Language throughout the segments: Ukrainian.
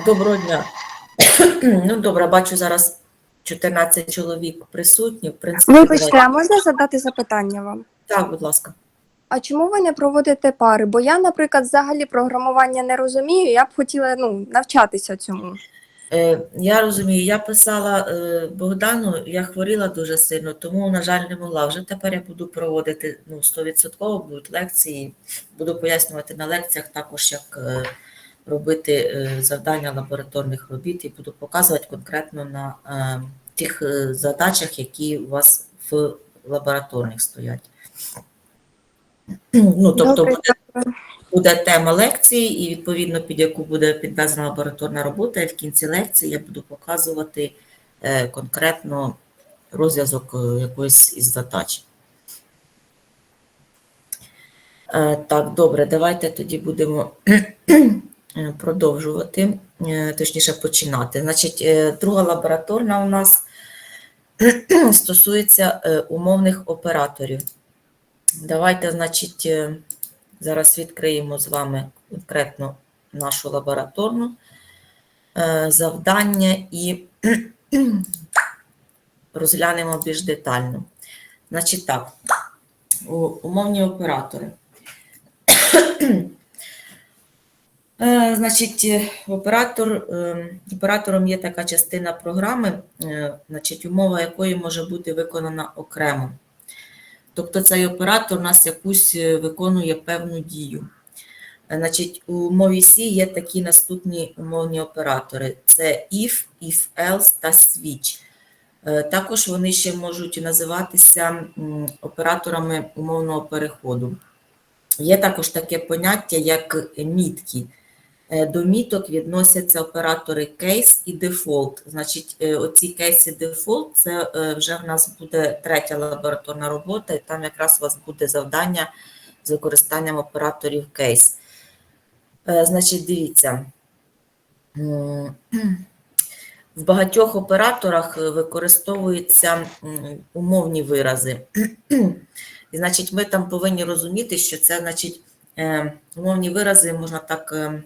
Так, доброго дня. Ну, добре, бачу зараз 14 чоловік присутні. В принципі, Вибачте, давайте- а можна задати запитання вам? Так, будь ласка. А чому ви не проводите пари? Бо я, наприклад, взагалі програмування не розумію. Я б хотіла ну, навчатися цьому. Е, я розумію, я писала е, Богдану, я хворіла дуже сильно, тому, на жаль, не могла. Вже тепер я буду проводити ну, 100% будуть лекції. Буду пояснювати на лекціях також, як е, робити е, завдання лабораторних робіт, і буду показувати конкретно на е, тих е, задачах, які у вас в лабораторних стоять. Ну, тобто буде буде тема лекції, і відповідно під яку буде підвезена лабораторна робота. І в кінці лекції я буду показувати конкретно розв'язок якоїсь із задач. Так, добре, давайте тоді будемо продовжувати, е, точніше починати. Значить, е, друга лабораторна у нас стосується е, умовних операторів. Давайте, значить, е, зараз відкриємо з вами конкретно нашу лабораторну е, завдання і розглянемо більш детально. Значить так, умовні оператори. Е, Значить, е, оператор, е, оператором є така частина програми, значить, умова якої може бути виконана окремо. Тобто цей оператор у нас якусь виконує певну дію. Значить, у мові C є такі наступні умовні оператори: це if, if else та switch. Також вони ще можуть називатися операторами умовного переходу. Є також таке поняття, як мітки. Е, До міток відносяться оператори кейс і дефолт. Значить, е, оці кейс і дефолт це е, вже в нас буде третя лабораторна робота, і там якраз у вас буде завдання з використанням операторів кейс. Значить, дивіться. В багатьох операторах використовуються умовні вирази. І, значить, ми там повинні розуміти, що це, значить, умовні вирази можна так е,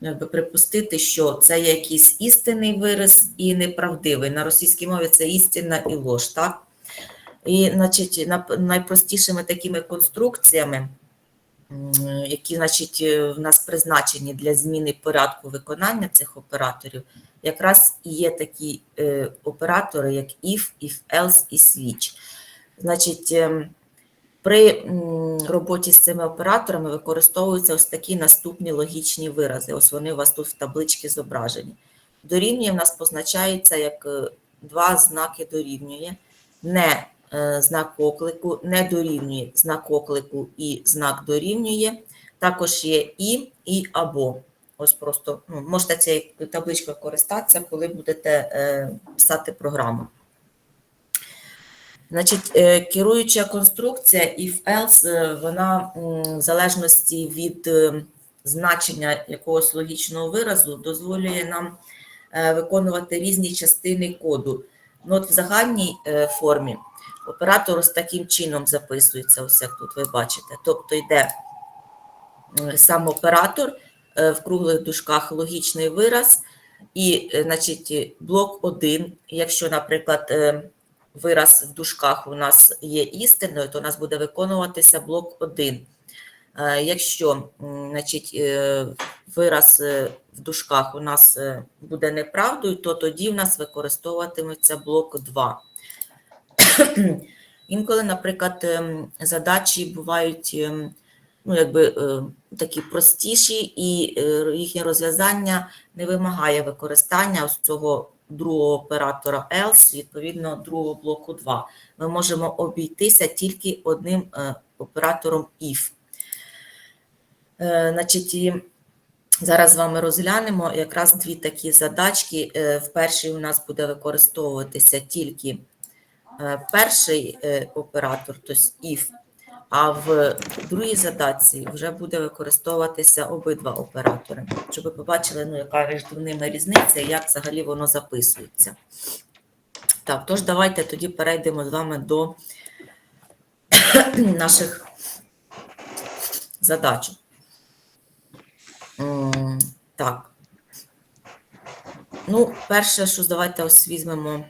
якби припустити, що це якийсь істинний вираз і неправдивий. На російській мові це істина і лож, так? І, значить, найпростішими такими конструкціями, які, значить, е, в нас призначені для зміни порядку виконання цих операторів, якраз і є такі е, оператори, як if, if else і switch. Значить, ем, при роботі з цими операторами використовуються ось такі наступні логічні вирази. Ось вони у вас тут в табличці зображені. Дорівнює в нас позначається як е, два знаки дорівнює, не е, знак оклику, не дорівнює знак оклику і знак дорівнює. Також є і, і або. Ось просто ну, можете цією табличкою користатися, коли будете е, писати програму. Значить, е, керуюча конструкція if else, е, вона в залежності від е, значення якогось логічного виразу дозволює нам виконувати різні частини коду. Ну, от в загальній формі оператор ось таким чином записується, ось як тут ви бачите. Тобто йде сам оператор в круглих дужках логічний вираз, і, значить, блок 1, якщо, наприклад, вираз в дужках у нас є істинною, то у нас буде виконуватися блок 1. Е, Якщо значить, е, вираз е, в дужках у нас буде неправдою, то тоді в нас використовуватиметься блок 2. Інколи, наприклад, ем, задачі бувають ем, ну, якби, такі простіші, і їхнє розв'язання не вимагає використання ось цього другого оператора else, відповідно, другого блоку 2. Ми можемо обійтися тільки одним е, оператором if. Е, Значить, і зараз з вами розглянемо якраз дві такі задачки. Е, В першій у нас буде використовуватися тільки перший оператор, тобто if, а в другій задачі вже буде використовуватися обидва оператори, щоб ви побачили, ну, яка між ними різниця і як взагалі воно записується. Так, тож давайте тоді перейдемо з вами до наших задач. Так, Ну, перше, що давайте ось візьмемо.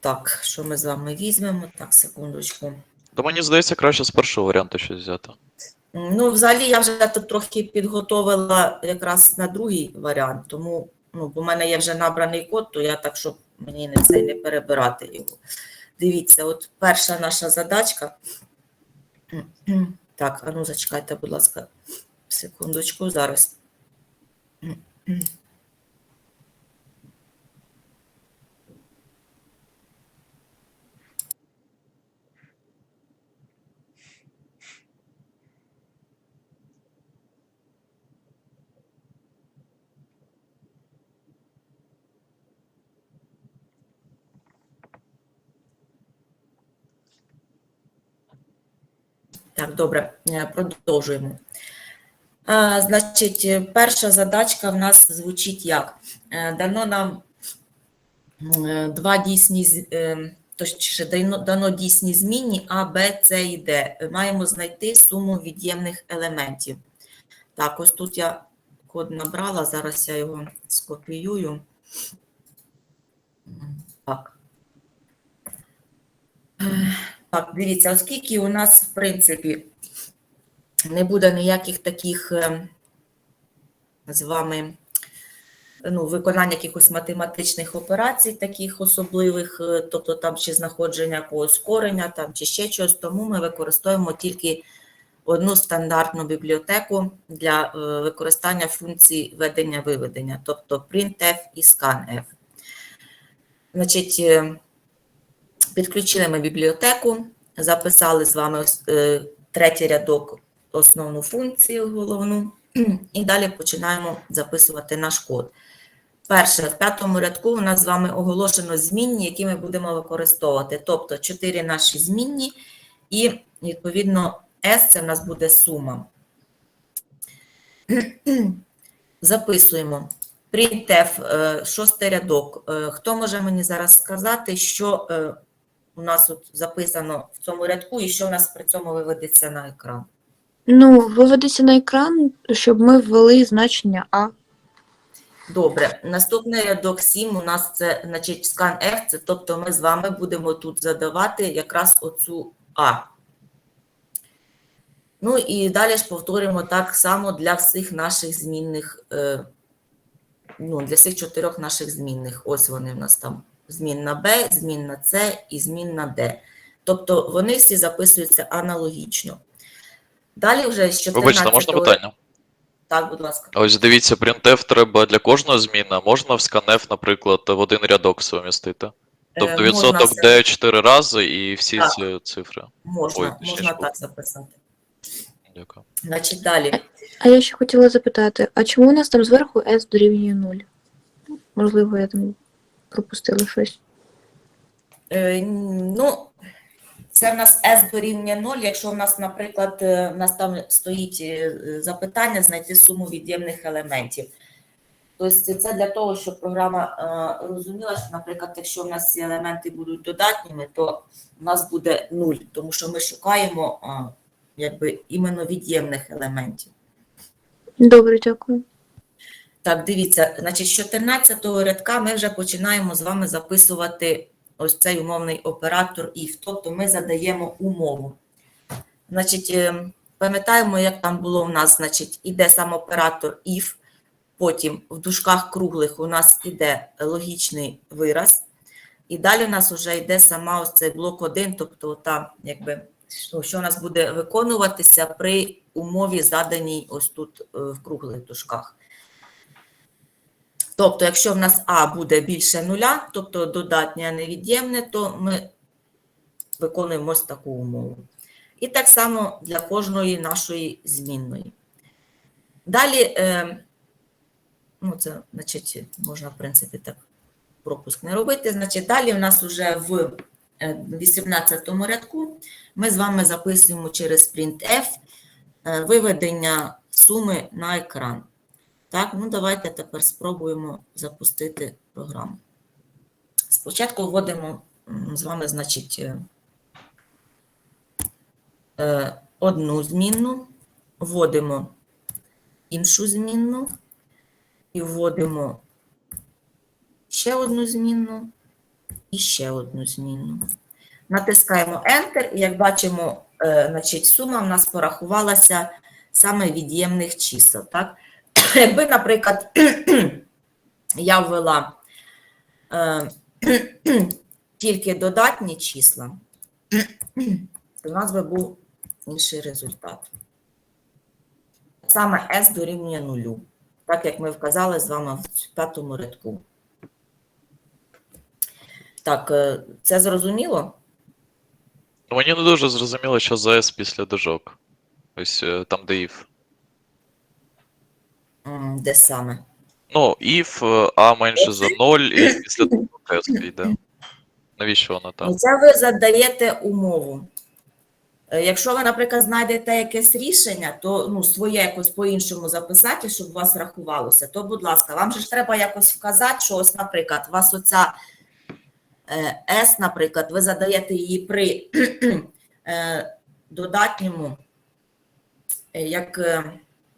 Так, що ми з вами візьмемо? Так, секундочку. То мені здається, краще з першого варіанту щось взяти. Ну, взагалі, я вже тут трохи підготовила якраз на другий варіант, тому, ну, бо в мене є вже набраний код, то я так, щоб мені не цей не перебирати його. Дивіться, от перша наша задачка. Так, а ну зачекайте, будь ласка, секундочку, зараз. Так, добре, е, продовжуємо. Значить, е, перша задачка в нас звучить як? Е, Дано нам два дійсні, е, точніше, дано дійсні змінні А, Б, С і Д. Маємо знайти суму від'ємних елементів. Так, ось тут я код набрала, зараз я його скопіюю. Так. Так, дивіться, оскільки у нас, в принципі, не буде ніяких таких е, з вами ну, виконання якихось математичних операцій, таких особливих, е, тобто там чи знаходження якогось корення, там чи ще щось, тому ми використовуємо тільки одну стандартну бібліотеку для е, використання функцій ведення-виведення, тобто printf і scanf. Значить, Підключили ми бібліотеку, записали з вами е, третій рядок, основну функцію головну, і далі починаємо записувати наш код. Перше, в п'ятому рядку у нас з вами оголошено змінні, які ми будемо використовувати. Тобто чотири наші змінні, і відповідно S це в нас буде сума. Записуємо. Printf, е, шостий рядок. Е, Хто може мені зараз сказати, що у нас от записано в цьому рядку і що у нас при цьому виведеться на екран? Ну, виведеться на екран, щоб ми ввели значення А. Добре, наступний рядок 7 у нас це, значить, scan F, це тобто ми з вами будемо тут задавати якраз оцю А. Ну і далі ж повторимо так само для всіх наших змінних, е, ну, для всіх чотирьох наших змінних. Ось вони в нас там. Змінна Б, змінна С і змінна Д. Тобто вони всі записуються аналогічно. Далі вже з 14 Вибачте, можна питання? Так, будь ласка. Ось дивіться, printf треба для кожної зміни, можна в scanf, наприклад, в один рядок сумістити. Е, Тобто можна відсоток все- де 4 рази і всі Так. ці цифри. Можна, Ой, можна ж так записати. Дякую. Значить, далі. А я ще хотіла запитати, а чому у нас там зверху S дорівнює 0? Можливо, я там пропустила щось. Е, ну, це в нас S дорівнює 0. Якщо в нас, наприклад, е, в нас там стоїть е, запитання знайти суму від'ємних елементів. Тобто це для того, щоб програма розуміла, що, наприклад, якщо в нас ці елементи будуть додатніми, то в нас буде 0, тому що ми шукаємо якби, іменно від'ємних елементів. Добре, дякую. Так, дивіться, значить, з 14-го рядка ми вже починаємо з вами записувати ось цей умовний оператор if, тобто ми задаємо умову. Значить, е, пам'ятаємо, як там було в нас, значить, іде сам оператор if, потім в дужках круглих у нас іде логічний вираз, і далі у нас вже йде сама ось цей блок 1, тобто та, якби, що, що у нас буде виконуватися при умові, заданій ось тут е, в круглих дужках. Тобто, якщо в нас А буде більше нуля, тобто додатнє, а не то ми виконуємо ось таку умову. І так само для кожної нашої змінної. Далі, е, ну це, значить, можна, в принципі, так пропуск не робити. Значить, далі в нас вже в е, 18 рядку ми з вами записуємо через printf е, виведення суми на екран. Так, ну давайте тепер спробуємо запустити програму. Спочатку вводимо з вами, значить, е, е, одну змінну, вводимо іншу змінну і вводимо ще одну змінну і ще одну змінну. Натискаємо Enter, і як бачимо, е, значить, сума в нас порахувалася саме від'ємних чисел. Так? Якби, наприклад, я ввела е, тільки додатні числа, то у нас би був інший результат. Саме S дорівнює нулю, так як ми вказали з вами в п'ятому рядку. Так, е, це зрозуміло? Мені не дуже зрозуміло, що за S після дужок. Ось е, там, де if. Де саме? Ну, if е, А менше за 0 і після дужок S йде. Навіщо воно Ну, там? Це ви задаєте умову. Е, Якщо ви, наприклад, знайдете якесь рішення, то ну, своє якось по-іншому записати, щоб у вас рахувалося, то, будь ласка, вам же ж треба якось вказати, що ось, наприклад, у вас оця е, S, наприклад, ви задаєте її при е, додатньому, як,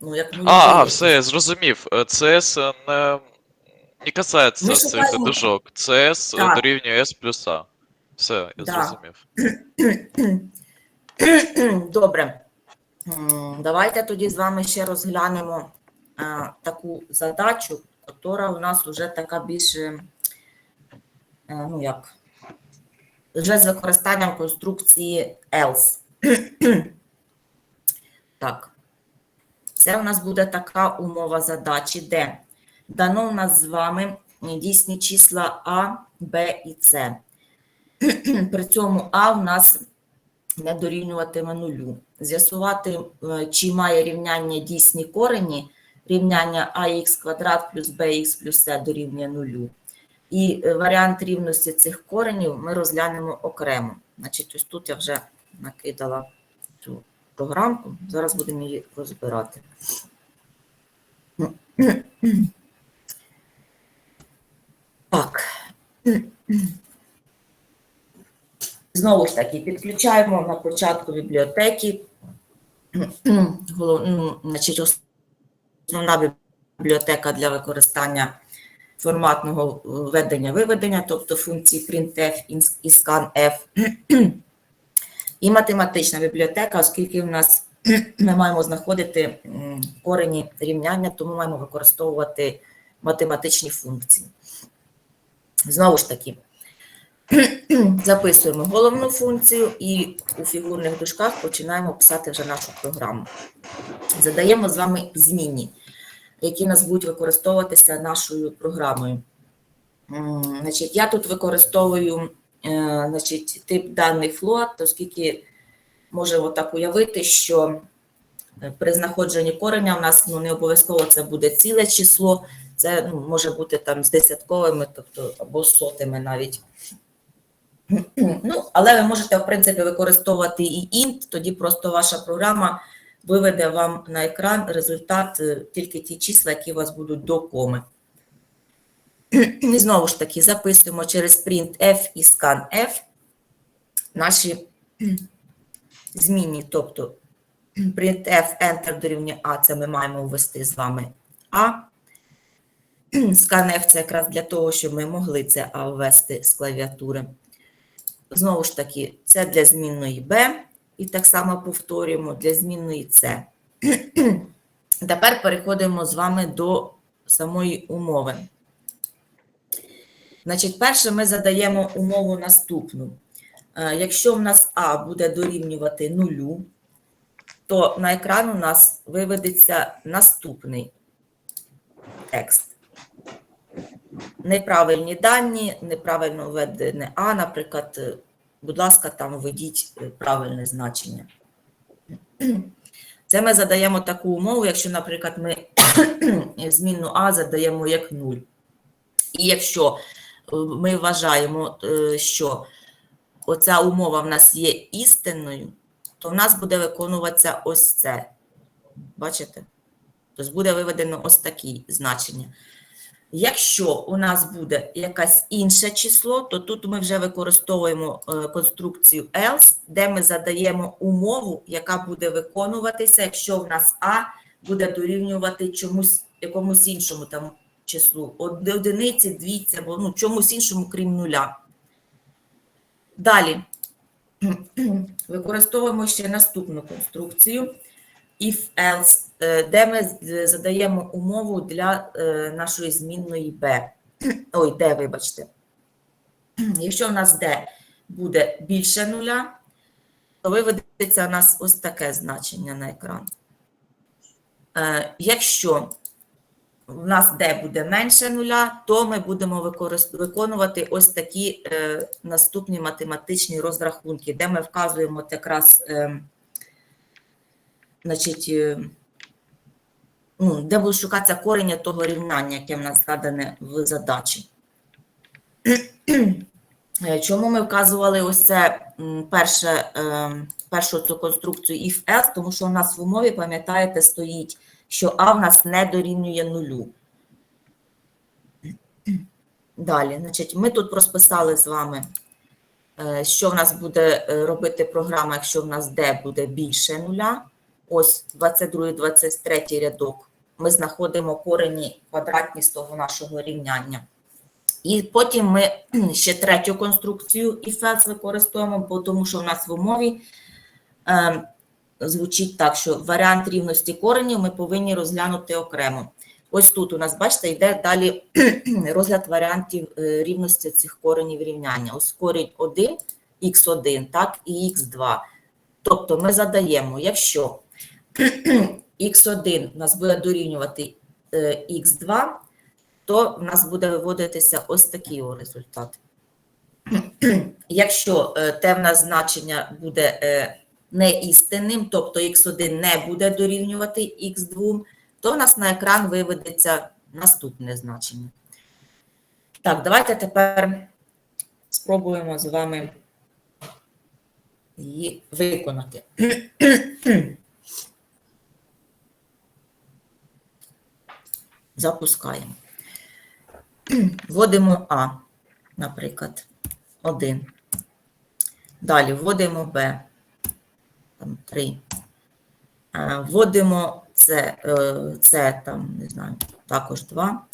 ну, як А, а, нулевий. все, я зрозумів. Е, CS не, не касається Ми цих шукаємо- дужок. CS Так. дорівнює S плюс А. Все, я Да. зрозумів. Добре. М, Давайте тоді з вами ще розглянемо е, таку задачу, яка у нас вже така більше, е, ну як, вже з використанням конструкції else. так. Це у нас буде така умова задачі, де дано у нас з вами дійсні числа А, Б і С. При цьому А в нас не дорівнюватиме нулю. З'ясувати, е, чи має рівняння дійсні корені, рівняння ax квадрат плюс bx плюс c дорівнює нулю. І е, варіант рівності цих коренів ми розглянемо окремо. Значить, ось тут я вже накидала програмку, зараз будемо її розбирати. Так. Знову ж таки, підключаємо на початку бібліотеки. Ну, Значить, основна бібліотека для використання форматного введення-виведення, тобто функції printf і scanf. І математична бібліотека, оскільки в нас ми маємо знаходити корені рівняння, тому маємо використовувати математичні функції. Знову ж таки, записуємо головну функцію і у фігурних дужках починаємо писати вже нашу програму. Задаємо з вами змінні, які нас будуть використовуватися нашою програмою. Значить, я тут використовую е, значить, тип даних float, оскільки можемо так уявити, що е, при знаходженні кореня у нас ну, не обов'язково це буде ціле число, це ну, може бути там з десятковими, тобто або сотими навіть. Ну, але ви можете, в принципі, використовувати і int, тоді просто ваша програма виведе вам на екран результат е, тільки ті числа, які у вас будуть до коми. І знову ж таки записуємо через printf і scanf наші змінні, тобто printf enter дорівнює А, це ми маємо ввести з вами А. Scanf це якраз для того, щоб ми могли це А ввести з клавіатури. Знову ж таки, це для змінної B, і так само повторюємо для змінної C. Тепер переходимо з вами до самої умови. Значить, перше ми задаємо умову наступну. Е, Якщо в нас А буде дорівнювати нулю, то на екран у нас виведеться наступний текст. Неправильні дані, неправильно введене А, наприклад, е, будь ласка, там введіть е, правильне значення. Це ми задаємо таку умову, якщо, наприклад, ми змінну А задаємо як 0. І якщо ми вважаємо, е, що оця умова в нас є істинною, то в нас буде виконуватися ось це. Бачите? Тобто буде виведено ось такі значення. Якщо у нас буде якесь інше число, то тут ми вже використовуємо е, конструкцію else, де ми задаємо умову, яка буде виконуватися, якщо в нас А буде дорівнювати чомусь якомусь іншому, там числу, одиниці, двійці або ну, чомусь іншому, крім нуля. Далі використовуємо ще наступну конструкцію if-else, е, де ми задаємо умову для е, нашої змінної b. Ой, d, вибачте. Якщо в нас d буде більше нуля, то виведеться у нас ось таке значення на екран. Е, Якщо в нас d буде менше нуля, то ми будемо виконувати ось такі е, наступні математичні розрахунки, де ми вказуємо якраз, е, значить, е, ну, де буде шукатися корення того рівняння, яке в нас задане в задачі. Е, Чому ми вказували ось це перше, е, першу цю конструкцію if else, тому що у нас в умові, пам'ятаєте, стоїть, що а в нас не дорівнює нулю. Далі, значить, ми тут розписали з вами, е, що в нас буде е, робити програма, якщо в нас d буде більше нуля. Ось 22, 23 рядок. Ми знаходимо корені квадратні з того нашого рівняння. І потім ми ще третю конструкцію if else використовуємо, тому що в нас в умові е, звучить так, що варіант рівності коренів ми повинні розглянути окремо. Ось тут у нас, бачите, йде далі розгляд варіантів е, рівності цих коренів рівняння. Ось корінь 1, х1, так, і х2. Тобто ми задаємо, якщо х1 у нас буде дорівнювати е, х2, то в нас буде виводитися ось такий результат. Якщо е, те в нас значення буде е, неістинним, тобто х1 не буде дорівнювати х2, то в нас на екран виведеться наступне значення. Так, давайте тепер спробуємо з вами її виконати. Запускаємо. Вводимо А, наприклад, 1. Далі вводимо Б, там 3. Е, Вводимо С, е, С там, не знаю, також 2.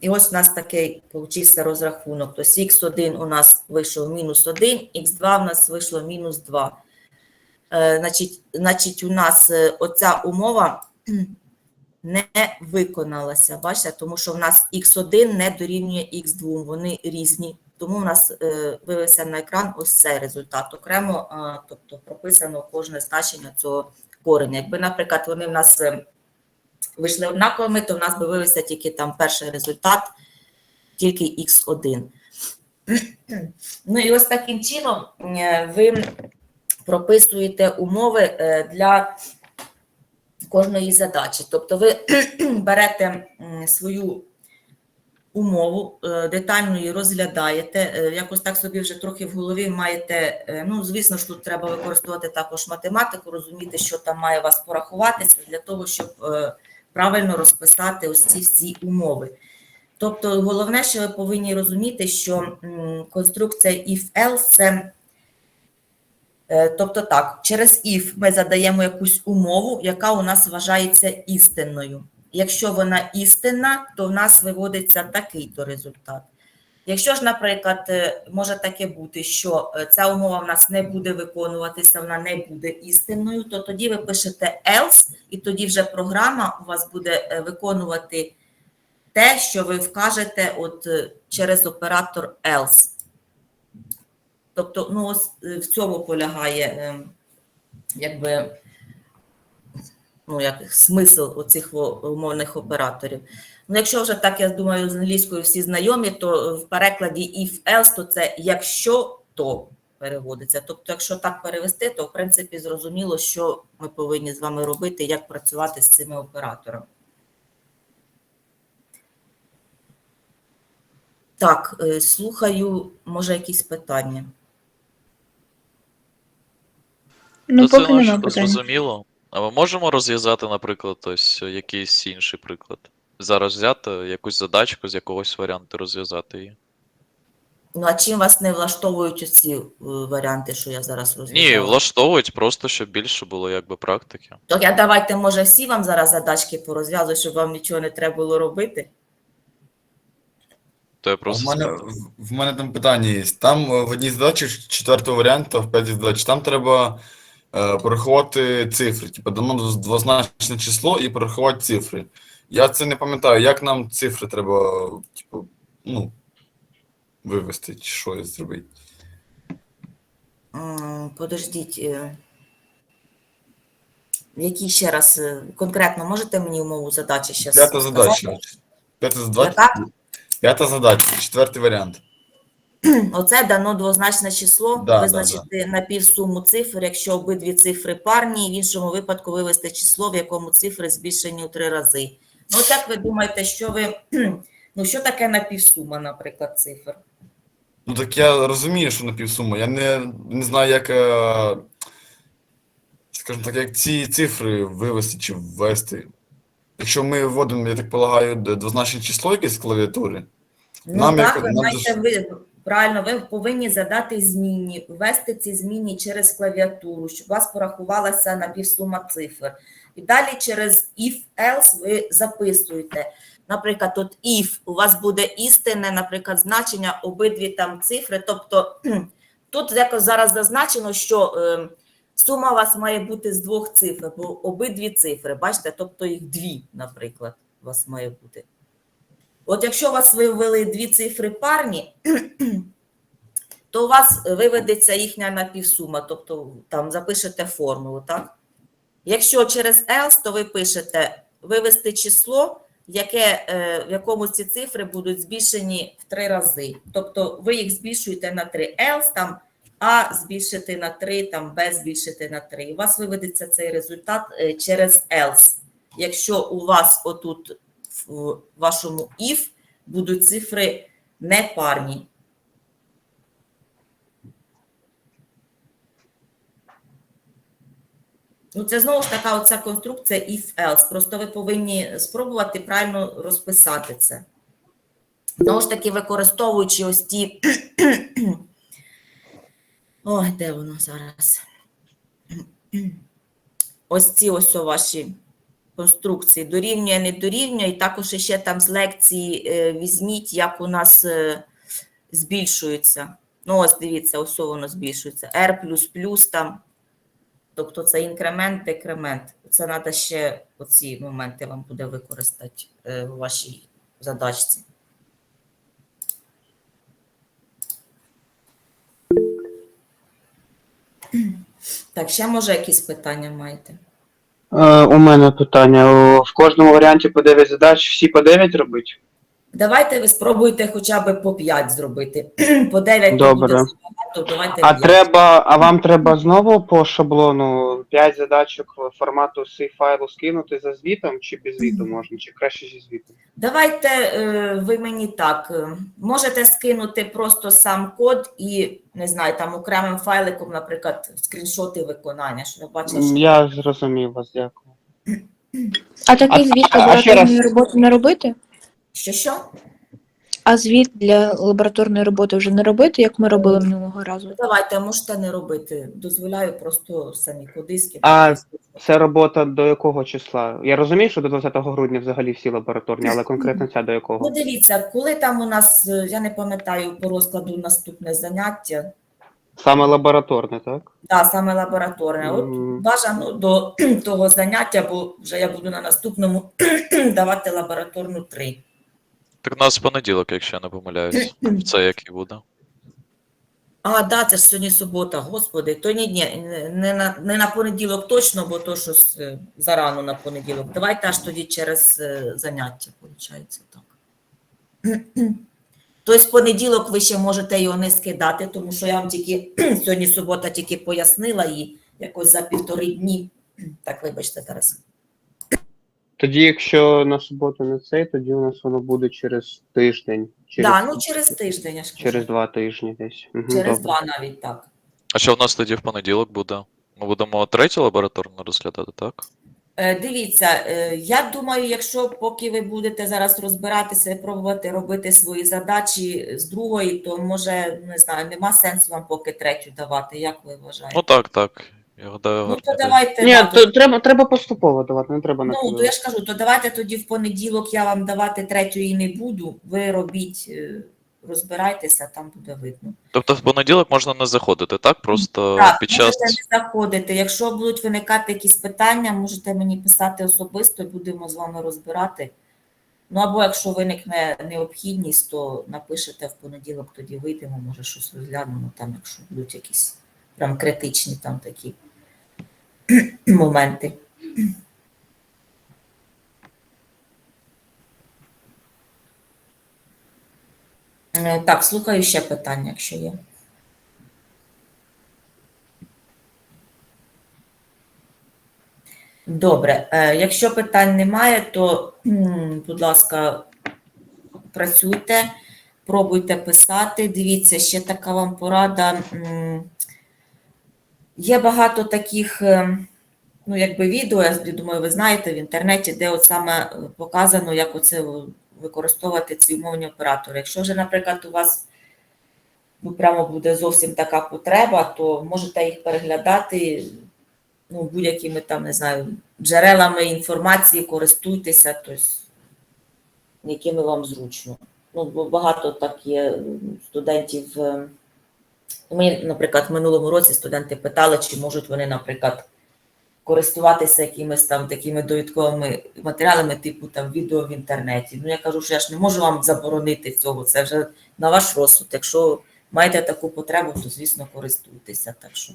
І ось у нас такий получився розрахунок. Тобто х1 у нас вийшов мінус 1, х2 у нас вийшло мінус 2. Е, Значить, значить, у нас оця умова не виконалася. Бачите, тому що в нас х1 не дорівнює х2, вони різні. Тому в нас е, вивився на екран ось цей результат. Окремо, тобто прописано кожне значення цього кореня. Якби, наприклад, вони в нас е, вийшли однаковими, то в нас би вивився тільки там перший результат, тільки х1. Ну і ось таким чином е, ви прописуєте умови для кожної задачі. Тобто ви берете свою умову, е, детально її розглядаєте, е, якось так собі вже трохи в голові маєте, е, ну, звісно ж, тут треба використовувати також математику, розуміти, що там має вас порахуватися для того, щоб правильно розписати ось ці всі умови. Тобто, головне, що ви повинні розуміти, що конструкція if-else – це Тобто так, через if ми задаємо якусь умову, яка у нас вважається істинною. Якщо вона істинна, то в нас виводиться такий-то результат. Якщо ж, наприклад, е, може таке бути, що е, ця умова в нас не буде виконуватися, вона не буде істинною, то тоді ви пишете else, і тоді вже програма у вас буде е, виконувати те, що ви вкажете от через оператор else. Тобто, ну, ось в цьому полягає, е, якби, ну, як смисл оцих умовних операторів. Ну, якщо вже так, я думаю, з англійською всі знайомі, то в перекладі if else, то це якщо то переводиться. Тобто, якщо так перевести, то в принципі зрозуміло, що ми повинні з вами робити, як працювати з цими операторами. Так, е, слухаю, може, якісь питання. Ну, це поки нема питань. зрозуміло. А ми можемо розв'язати, наприклад, ось якийсь інший приклад. Зараз взяти якусь задачку з якогось варіанту розв'язати її. Ну, а чим вас не влаштовують ці варіанти, що я зараз розв'язала? Ні, влаштовують просто, щоб більше було якби практики. То я давайте, може, всі вам зараз задачки порозв'язую, щоб вам нічого не треба було робити. То я В мене, в- мене там питання є. Там е, в одній задачі четвертого варіанту, в п'ятій задачі, там треба е, порахувати цифри. Типу, дано двозначне число і порахувати цифри. Я це не пам'ятаю, як нам цифри треба, типу, ну, вивести, чи що зробити. М, Подождіть. е, Які ще раз е, конкретно можете мені умову задачі ще П'ята сказати? задача. П'ята задача. Яка? П'ята задача, четвертий варіант. Оце дано двозначне число, Да, да, визначити напівсуму цифр, якщо обидві цифри парні, в іншому випадку вивести число, в якому цифри збільшені у три рази. Ну, як ви думаєте, що ви, ну, що таке напівсума, наприклад, цифр? Ну так я розумію, що напівсума. Я не, не знаю, як, е, скажімо так, як ці цифри вивести чи ввести. Якщо ми вводимо, я так полагаю, двозначне число якесь з клавіатури. Ну Нам так, як- ви нам маєте ви правильно, ви повинні задати змінні, ввести ці змінні через клавіатуру, щоб у вас порахувалася напівсума цифр. І далі через if else ви записуєте. Наприклад, тут if у вас буде істинне, наприклад, значення обидві там цифри. Тобто тут якось зараз зазначено, що е, сума у вас має бути з двох цифр, бо обидві цифри, бачите, тобто їх дві, наприклад, у вас має бути. От якщо у вас ви ввели дві цифри парні, то у вас виведеться їхня напівсума, тобто там запишете формулу, так? Якщо через else, то ви пишете вивести число, яке, е, в якому ці цифри будуть збільшені в три рази. Тобто ви їх збільшуєте на 3 else, там А збільшити на 3, там Б збільшити на 3. У вас виведеться цей результат е, через else. Якщо у вас отут в вашому if будуть цифри непарні. Ну, це знову ж така оця конструкція if-else. Просто ви повинні спробувати правильно розписати це. Знову ж таки, використовуючи ось ті. Ой, де воно зараз? Ось ці ось ваші конструкції. Дорівнює, не дорівнює. І також ще там з лекції е, візьміть, як у нас е, збільшується. Ну, ось дивіться, ось воно збільшується. R там. Тобто це інкремент, декремент. Це треба ще оці моменти вам буде використати е, у вашій задачці. Так, ще може якісь питання маєте? Е, у мене питання. О, В кожному варіанті по 9 задач всі по 9 робить? Давайте ви спробуйте хоча б по 5 зробити. По 9 Добре. буде забагато, давайте А 5. треба, а вам треба знову по шаблону 5 задачок формату C файлу скинути за звітом, чи без звіту можна, чи краще зі звітом? Давайте е, ви мені так. е, Можете скинути просто сам код і, не знаю, там окремим файликом, наприклад, скріншоти виконання, щоб я бачила, що Я зрозумів вас, дякую. А такий звіт а- а ще лабораторної роботи не робити? Що що? А звіт для лабораторної роботи вже не робити, як ми робили минулого разу. Давайте, можете не робити. Дозволяю просто самі скидати. А Це робота до якого числа? Я розумію, що до 20 грудня взагалі всі лабораторні, але конкретно ця до якого? Ну, дивіться, коли там у нас, е, я не пам'ятаю по розкладу наступне заняття, Саме лабораторне, так? да, саме лабораторне. От Мгм. бажано до того заняття, бо вже я буду на наступному давати лабораторну 3. Так у нас понеділок, якщо я не помиляюсь. Це як і буде. А, да, це ж сьогодні субота, господи. То ні, ні, не на, не на понеділок точно, бо то щось е, зарано на понеділок. Давайте аж тоді через е, заняття, виходить так. Тобто в понеділок ви ще можете його не скидати, тому що я вам тільки сьогодні субота тільки пояснила і якось за півтори дні. Так, вибачте, Тарас. Тоді, якщо на суботу не цей, тоді у нас воно буде через тиждень. Через, да, ну через тиждень, я ж кажу. через два тижні десь. Мгм, через добре. два навіть так. А що в нас тоді в понеділок буде? Ми будемо третю лабораторну розглядати, так? Е, Дивіться, е, я думаю, якщо поки ви будете зараз розбиратися і пробувати робити свої задачі з другої, то може, не знаю, нема сенсу вам поки третю давати, як ви вважаєте? Ну так, так. Я гадаю, Ну, то давайте. Ні, то треба, треба поступово давати, не треба на Ну, то я ж кажу, то давайте тоді в понеділок я вам давати третьої не буду. Ви робіть, е, розбирайтеся, там буде видно. Тобто в понеділок можна не заходити, так? Просто Так, під час. можете не заходити. Якщо будуть виникати якісь питання, можете мені писати особисто, будемо з вами розбирати. Ну або якщо виникне необхідність, то напишете в понеділок, тоді вийдемо, може щось розглянемо там, якщо будуть якісь прям критичні там такі моменти. Е, Так, слухаю ще питання, якщо є. Добре, е, якщо питань немає, то, будь ласка, працюйте, пробуйте писати. Дивіться, ще така вам порада. Є багато таких, е, ну, якби відео, я думаю, ви знаєте в інтернеті, де от саме е, показано, як оце використовувати ці умовні оператори. Якщо вже, наприклад, у вас ну, прямо буде зовсім така потреба, то можете їх переглядати ну, будь-якими там, не знаю, джерелами інформації, користуйтеся, тобто, якими вам зручно. Ну, багато так є студентів. Ми, наприклад, в минулому році студенти питали, чи можуть вони, наприклад, користуватися якимись там такими довідковими матеріалами, типу там відео в інтернеті. Ну, я кажу, що я ж не можу вам заборонити цього, це вже на ваш розсуд. Якщо маєте таку потребу, то, звісно, користуйтеся. Так що.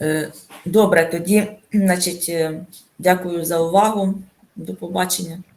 Е, Добре, тоді, значить, е, дякую за увагу. До побачення.